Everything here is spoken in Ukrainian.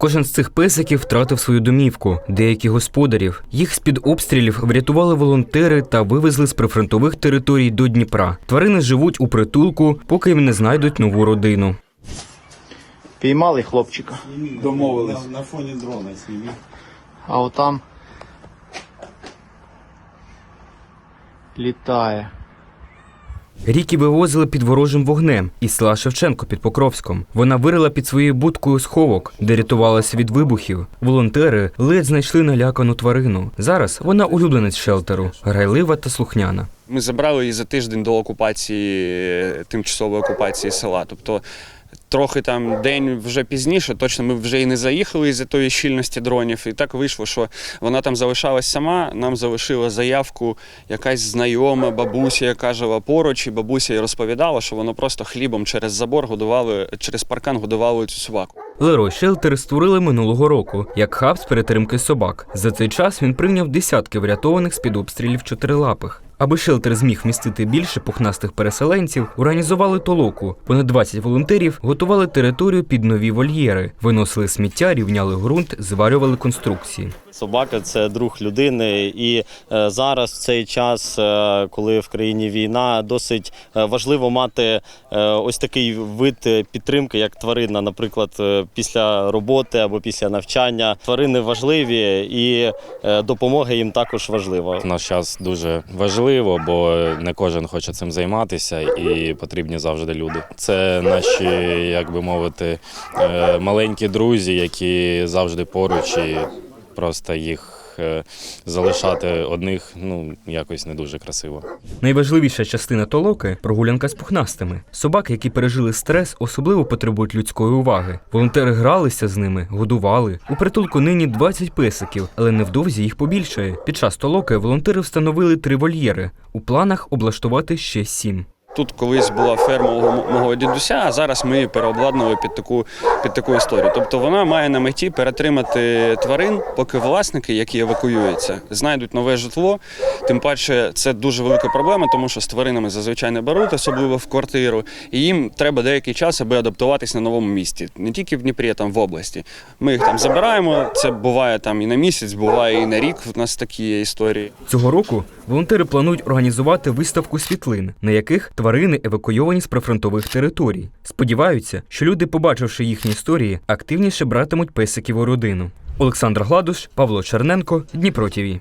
Кожен з цих песиків втратив свою домівку, деякі господарів. Їх з-під обстрілів врятували волонтери та вивезли з прифронтових територій до Дніпра. Тварини живуть у притулку, поки їм не знайдуть нову родину. Піймали хлопчика. Домовились. На, фоні дрона снімі. А отам літає. Ріки вивозили під ворожим вогнем із села Шевченко під Покровськом. Вона вирила під своєю будкою сховок, де рятувалася від вибухів. Волонтери ледь знайшли налякану тварину. Зараз вона улюбленець шелтеру, грайлива та слухняна. Ми забрали її за тиждень до окупації, е, тимчасової окупації села. Тобто трохи там день вже пізніше, точно ми вже і не заїхали із-за тої щільності дронів. І так вийшло, що вона там залишалась сама. Нам залишила заявку якась знайома бабуся, яка жила поруч, і бабуся їй розповідала, що воно просто хлібом через забор годували, через паркан годували цю собаку. Лерой Шелтер створили минулого року як хаб з перетримки собак. За цей час він прийняв десятки врятованих з-під обстрілів чотирилапих. Аби шелтер зміг вмістити більше пухнастих переселенців, організували толоку. Понад 20 волонтерів готували територію під нові вольєри, виносили сміття, рівняли ґрунт, зварювали конструкції. Собака це друг людини, і е, зараз в цей час, е, коли в країні війна, досить е, важливо мати ось такий вид підтримки, як тварина, наприклад, після роботи або після навчання. Тварини важливі і допомога їм також важлива. Наш час дуже важливо, бо не кожен хоче цим займатися, і потрібні завжди люди. Це наші, як би мовити, е, маленькі друзі, які завжди поруч, і просто їх е, залишати одних ну якось не дуже красиво. Найважливіша частина толоки прогулянка з пухнастими. Собаки, які пережили стрес, особливо потребують людської уваги. Волонтери гралися з ними, годували. У притулку нині 20 песиків, але невдовзі їх побільшає. Під час толоки волонтери встановили три вольєри. У планах облаштувати ще сім. Тут колись була ферма мого, дідуся, а зараз ми її переобладнали під таку, під таку історію. Тобто вона має на меті перетримати тварин, поки власники, які евакуюються, знайдуть нове житло. Тим паче це дуже велика проблема, тому що з тваринами зазвичай не беруть, особливо в квартиру. І їм треба деякий час, аби адаптуватись на новому місті. Не тільки в Дніпрі, а там в області. Ми їх там забираємо. Це буває там і на місяць, буває і на рік. У нас такі історії. Цього року волонтери планують організувати виставку світлин, на яких тварини евакуйовані з прифронтових територій. Сподіваються, що люди, побачивши їхні історії, активніше братимуть песиків у родину. Олександр Гладуш, Павло Черненко, Дніпро ТІВІ.